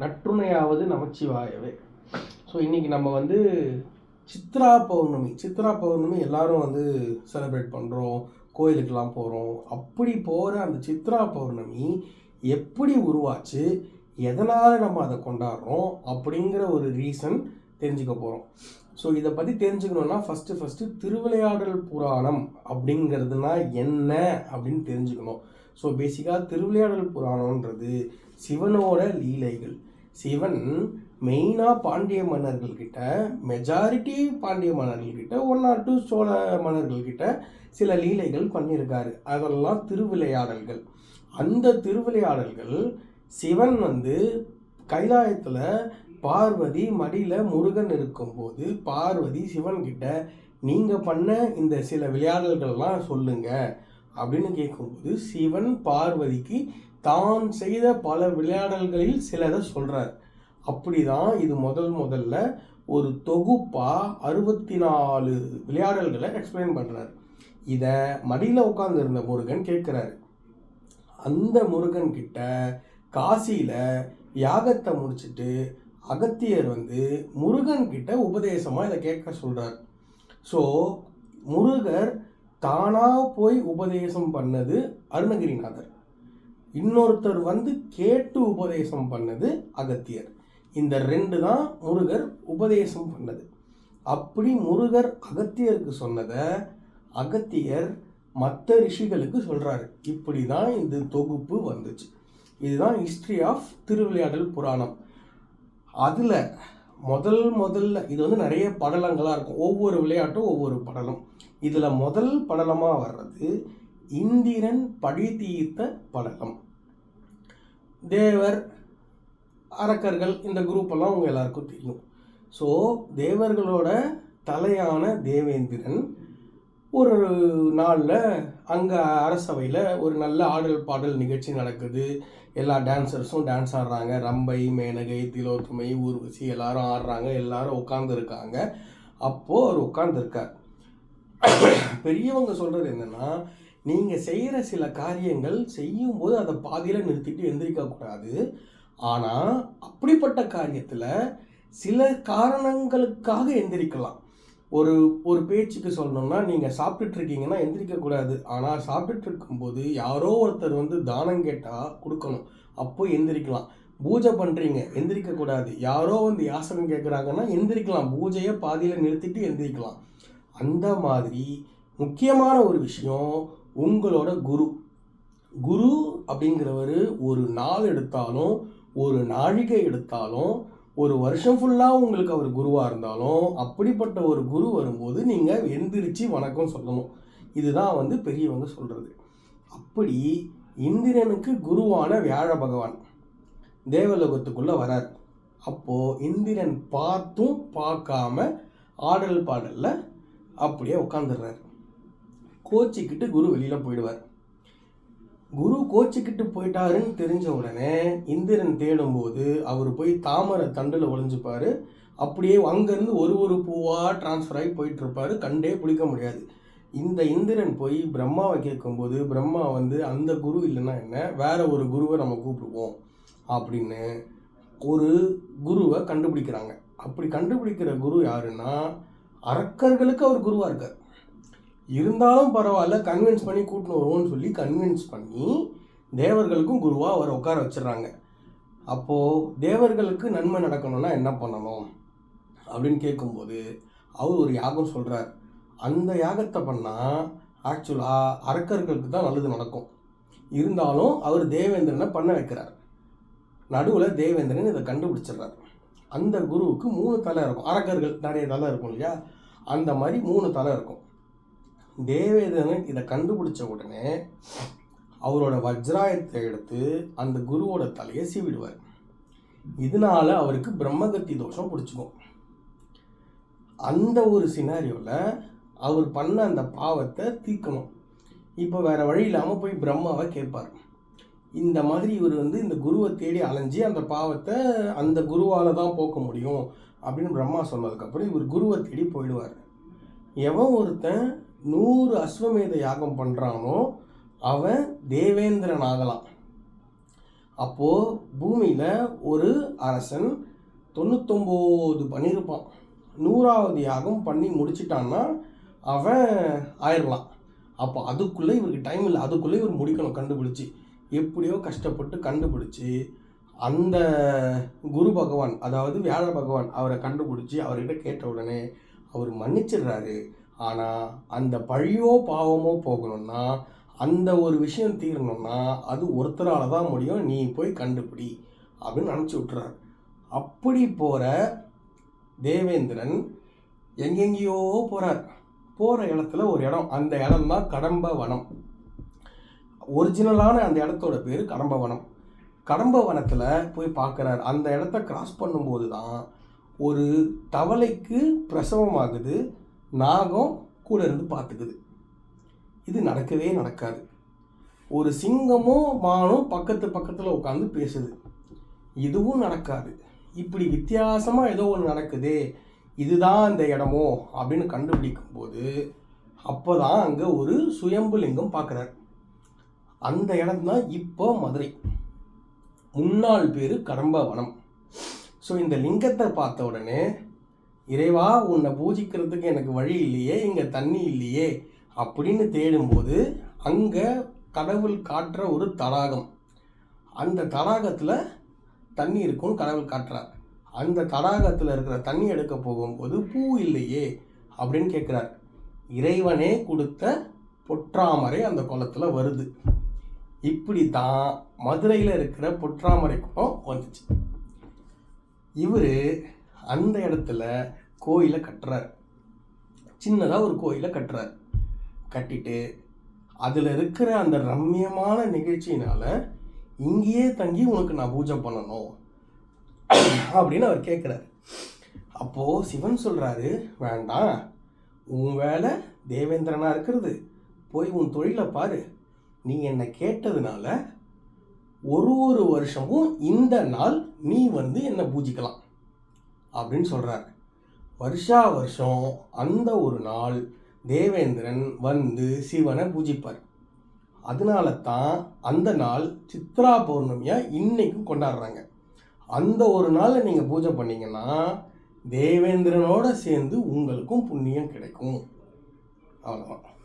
நற்றுணையாவது நமச்சிவாயவே. ஸோ இன்னைக்கு நம்ம வந்து சித்ரா பௌர்ணமி சித்ரா பௌர்ணமி எல்லாரும் வந்து செலிப்ரேட் பண்ணுறோம் கோயிலுக்கெல்லாம் போகிறோம் அப்படி போகிற அந்த சித்ரா பௌர்ணமி எப்படி உருவாச்சு எதனால் நம்ம அதை கொண்டாடுறோம் அப்படிங்கிற ஒரு ரீசன் தெரிஞ்சுக்க போகிறோம் ஸோ இதை பற்றி தெரிஞ்சுக்கணுன்னா ஃபஸ்ட்டு ஃபஸ்ட்டு திருவிளையாடல் புராணம் அப்படிங்கிறதுனா என்ன அப்படின்னு தெரிஞ்சுக்கணும். ஸோ பேசிக்காக திருவிளையாடல் புராணன்றது சிவனோட லீலைகள். சிவன் மெயினாக பாண்டிய மன்னர்கள்கிட்ட மெஜாரிட்டி பாண்டிய மன்னர்கள்கிட்ட ஒன் ஆர் டூ சோழ மன்னர்கள்கிட்ட சில லீலைகள் பண்ணியிருக்காரு. அதெல்லாம் திருவிளையாடல்கள். அந்த திருவிளையாடல்கள் சிவன் வந்து கைலாயத்தில் பார்வதி மடியில் முருகன் இருக்கும்போது பார்வதி சிவன்கிட்ட நீங்கள் பண்ண இந்த சில விளையாடல்கள்லாம் சொல்லுங்கள் அப்படின்னு கேட்கும்போது சிவன் பார்வதிக்கு தான் செய்த பல விளையாடல்களில் சிலதை சொல்கிறார் அப்படிதான் இது முதல் முதல்ல ஒரு தொகுப்பாக அறுபத்தி நாலு விளையாடல்களை எக்ஸ்பிளைன் பண்ணுறாரு இதை மடியில் உட்காந்துருந்த முருகன் கேட்குறாரு. அந்த முருகன் கிட்ட காசியில் யாகத்தை முடிச்சுட்டு அகத்தியர் வந்து முருகன் கிட்ட உபதேசமாக இதை கேட்க சொல்கிறார் ஸோ முருகர் தானாக போய் உபதேசம் பண்ணது அருணகிரிநாதர். இன்னொருத்தர் வந்து கேட்டு உபதேசம் பண்ணது அகத்தியர். இந்த ரெண்டு தான் முருகர் உபதேசம் பண்ணது. அப்படி முருகர் அகத்தியருக்கு சொன்னதை அகத்தியர் மற்ற ரிஷிகளுக்கு சொல்கிறாரு இப்படி தான் இந்த தொகுப்பு வந்துச்சு. இதுதான் ஹிஸ்ட்ரி ஆஃப் திருவிளையாடல் புராணம். அதில் முதல் முதல்ல இது வந்து நிறைய படலங்களாக இருக்கும். ஒவ்வொரு விளையாட்டும் ஒவ்வொரு படலம். இதில் முதல் படலமாக வர்றது இந்திரன் பழி தீர்த்த படலம். தேவர் அரக்கர்கள் இந்த குரூப்பெல்லாம் உங்கள் எல்லாருக்கும் தெரியும். ஸோ தேவர்களோட தலையான தேவேந்திரன் ஒரு நாளில் அங்கே அரசவையில் ஒரு நல்ல ஆடல் பாடல் நிகழ்ச்சி நடக்குது. எல்லா டான்சர்ஸும் டான்ஸ் ஆடுறாங்க. ரம்பை மேனகை திலோத்துமை ஊர்வசி எல்லாரும் ஆடுறாங்க. எல்லாரும் உட்காந்துருக்காங்க அப்போது அவர் உட்காந்துருக்கார் பெரியவங்க சொல்கிறது என்னென்னா நீங்கள் செய்கிற சில காரியங்கள் செய்யும்போது அதை பாதியில் நிறுத்திட்டு எந்திரிக்கக்கூடாது ஆனால் அப்படிப்பட்ட காரியத்தில் சில காரணங்களுக்காக எந்திரிக்கலாம். ஒரு ஒரு பேச்சுக்கு சொல்லணும்னா நீங்கள் சாப்பிட்டுட்டு இருக்கீங்கன்னா எந்திரிக்கக்கூடாது ஆனால் சாப்பிட்டுட்டு இருக்கும்போது யாரோ ஒருத்தர் வந்து தானம் கேட்டால் கொடுக்கணும். அப்போ எந்திரிக்கலாம். பூஜை பண்ணுறீங்க எந்திரிக்கக்கூடாது யாரோ வந்து யாசகம் கேட்குறாங்கன்னா எந்திரிக்கலாம். பூஜையை பாதியில் நிறுத்திட்டு எந்திரிக்கலாம். அந்த மாதிரி முக்கியமான ஒரு விஷயம் உங்களோட குரு. குரு அப்படிங்கிறவர் ஒரு நாள் எடுத்தாலும் ஒரு நாழிகை எடுத்தாலும் ஒரு வருஷம் ஃபுல்லாக உங்களுக்கு அவர் குருவாக இருந்தாலும் அப்படிப்பட்ட ஒரு குரு வரும்போது நீங்கள் எந்திரிச்சு வணக்கம் சொல்லணும். இதுதான் வந்து பெரியவங்க சொல்கிறது அப்படி இந்திரனுக்கு குருவான வியாழ பகவான் தேவலோகத்துக்குள்ளே வரார். அப்போது இந்திரன் பார்த்தும் பார்க்காம ஆடல் பாடலில் அப்படியே உட்காந்துடுறாரு கோச்சிக்கிட்டு குரு வெளியில் போயிடுவார். குரு கோச்சிக்கிட்டு போயிட்டாருன்னு தெரிஞ்ச உடனே இந்திரன் தேடும்போது அவர் போய் தாமரை தண்டில் ஒளிஞ்சுப்பார். அப்படியே அங்கேருந்து ஒரு ஒரு பூவாக டிரான்ஸ்ஃபர் ஆகி போயிட்டுருப்பார். கண்டே பிடிக்க முடியாது. இந்த இந்திரன் போய் பிரம்மாவை கேட்கும்போது பிரம்மா வந்து அந்த குரு இல்லைன்னா என்ன? வேற ஒரு குருவை நம்ம கூப்பிடுவோம். அப்படின்னு ஒரு குருவை கண்டுபிடிக்கிறாங்க. அப்படி கண்டுபிடிக்கிற குரு யாருன்னா அரக்கர்களுக்கு அவர் குருவாக இருக்கார். இருந்தாலும் பரவாயில்ல கன்வின்ஸ் பண்ணி கூட்டின்னு வருவோம்னு சொல்லி கன்வின்ஸ் பண்ணி தேவர்களுக்கும் குருவாக அவரை உட்கார வச்சிடுறாங்க. அப்போது தேவர்களுக்கு நன்மை நடக்கணும்னா என்ன பண்ணணும்? அப்படின்னு கேட்கும்போது அவர் ஒரு யாகம் சொல்கிறார் அந்த யாகத்தை பண்ணால் ஆக்சுவலாக அரக்கர்களுக்கு தான் நல்லது நடக்கும். இருந்தாலும் அவர் தேவேந்திரனை பண்ண வைக்கிறார். நடுவில் தேவேந்திரன் இதை கண்டுபிடிச்சிடுறார். அந்த குருவுக்கு மூணு தலை இருக்கும். அரக்கர்கள் நிறைய தலை இருக்கும் இல்லையா? அந்த மாதிரி மூணு தலை இருக்கும். தேவேதனன் இதை கண்டுபிடிச்ச உடனே அவரோட வஜ்ராயத்தை எடுத்து அந்த குருவோட தலையை சீவிடுவார். இதனால அவருக்கு பிரம்மகத்தி தோஷம் பிடிச்சிக்கும். அந்த ஒரு சினாரியோவில் அவர் பண்ண அந்த பாவத்தை தீர்க்கணும். இப்போ வேற வழி இல்லாமல் போய் பிரம்மாவை கேட்பார். இந்த மாதிரி இவர் வந்து இந்த குருவை தேடி அலைஞ்சி அந்த பாவத்தை அந்த குருவால் தான் போக்க முடியும் அப்படின்னு பிரம்மா சொன்னதுக்கப்புறம் இவர் குருவை தேடி போயிடுவார். எவன் ஒருத்தன் நூறு அஸ்வமேத யாகம் பண்ணுறானோ அவன் தேவேந்திரன் ஆகலாம். அப்போது பூமியில் ஒரு அரசன் தொண்ணூத்தொம்போது பண்ணியிருப்பான். நூறாவது யாகம் பண்ணி முடிச்சிட்டான்னா அவன் ஆயிடலாம் அப்போ அதுக்குள்ளே இவருக்கு டைம் இல்லை. அதுக்குள்ளே இவர் முடிக்கணும் கண்டுபிடிச்சி. எப்படியோ கஷ்டப்பட்டு கண்டுபிடிச்சி அந்த குரு பகவான் அதாவது வியாழ பகவான் அவரை கண்டுபிடிச்சி அவர்கிட்ட கேட்ட உடனே அவர் மன்னிச்சிடுறாரு. ஆனால் அந்த பழியோ பாவமோ போகணும்னா அந்த ஒரு விஷயம் தீரணும்னா அது ஒருத்தரால் தான் முடியும். நீ போய் கண்டுபிடி அப்படின்னு நினச்சி விட்றாரு அப்படி போகிற தேவேந்திரன் எங்கெங்கேயோ போகிறார் போகிற இடத்துல ஒரு இடம். அந்த இடம் தான் கடம்ப வனம் ஒரிஜினலான அந்த இடத்தோட பேர் கடம்பவனம். கடம்பவனத்தில் போய் பார்க்குறாரு அந்த இடத்த கிராஸ் பண்ணும்போது தான் ஒரு தவளைக்கு பிரசவமாகுது. நாகம் கூட இருந்து பார்த்துக்குது இது நடக்கவே நடக்காது. ஒரு சிங்கமும் மானும் பக்கத்து பக்கத்தில் உட்காந்து பேசுது. இதுவும் நடக்காது. இப்படி வித்தியாசமாக ஏதோ ஒன்று நடக்குதே இதுதான் அந்த இடமோ அப்படின்னு கண்டுபிடிக்கும் போது அப்போ தான் அங்கே ஒரு சுயம்பு லிங்கம் பார்க்குறாரு அந்த இடம் தான் இப்போ மதுரை. முன்னாள் பேர் கடம்பவனம். ஸோ இந்த லிங்கத்தை பார்த்த உடனே இறைவா உன்னை பூஜிக்கிறதுக்கு எனக்கு வழி இல்லையே இங்கே தண்ணி இல்லையே அப்படின்னு தேடும்போது அங்கே கடவுள் காட்டுற ஒரு தடாகம். அந்த தடாகத்தில் தண்ணி இருக்கும்னு கடவுள் காட்டுறார். அந்த தடாகத்தில் இருக்கிற தண்ணி எடுக்க போகும்போது பூ இல்லையே அப்படின்னு கேட்குறார் இறைவனே கொடுத்த பொற்றாமரை அந்த குளத்தில் வருது. இப்படி தான் மதுரையில் இருக்கிற பொற்றாமரை குளம் வந்துச்சு. இவர் அந்த இடத்துல கோயிலை கட்டுறார். சின்னதாக ஒரு கோயிலை கட்டுறார். கட்டிட்டு அதில் இருக்கிற அந்த ரம்மியமான நிகழ்ச்சியினால் இங்கேயே தங்கி உனக்கு நான் பூஜை பண்ணணும் அப்படின்னு அவர் கேட்குறாரு அப்போது சிவன் சொல்கிறாரு வேண்டாம். உன் வேலை தேவேந்திரனாக இருக்கிறது. போய் உன் தொழிலை பாரு. நீ என்னை கேட்டதுனால ஒரு ஒரு வருஷமும் இந்த நாள் நீ வந்து என்னை பூஜிக்கலாம் அப்படின்னு சொல்கிறார் வருஷா வருஷம் அந்த ஒரு நாள் தேவேந்திரன் வந்து சிவனை பூஜிப்பார். அதனால தான் அந்த நாள் சித்ரா பௌர்ணமியாக இன்றைக்கும் கொண்டாடுறாங்க. அந்த ஒரு நாளில் நீங்கள் பூஜை பண்ணிங்கன்னா தேவேந்திரனோடு சேர்ந்து உங்களுக்கும் புண்ணியம் கிடைக்கும். அவ்வளோதான்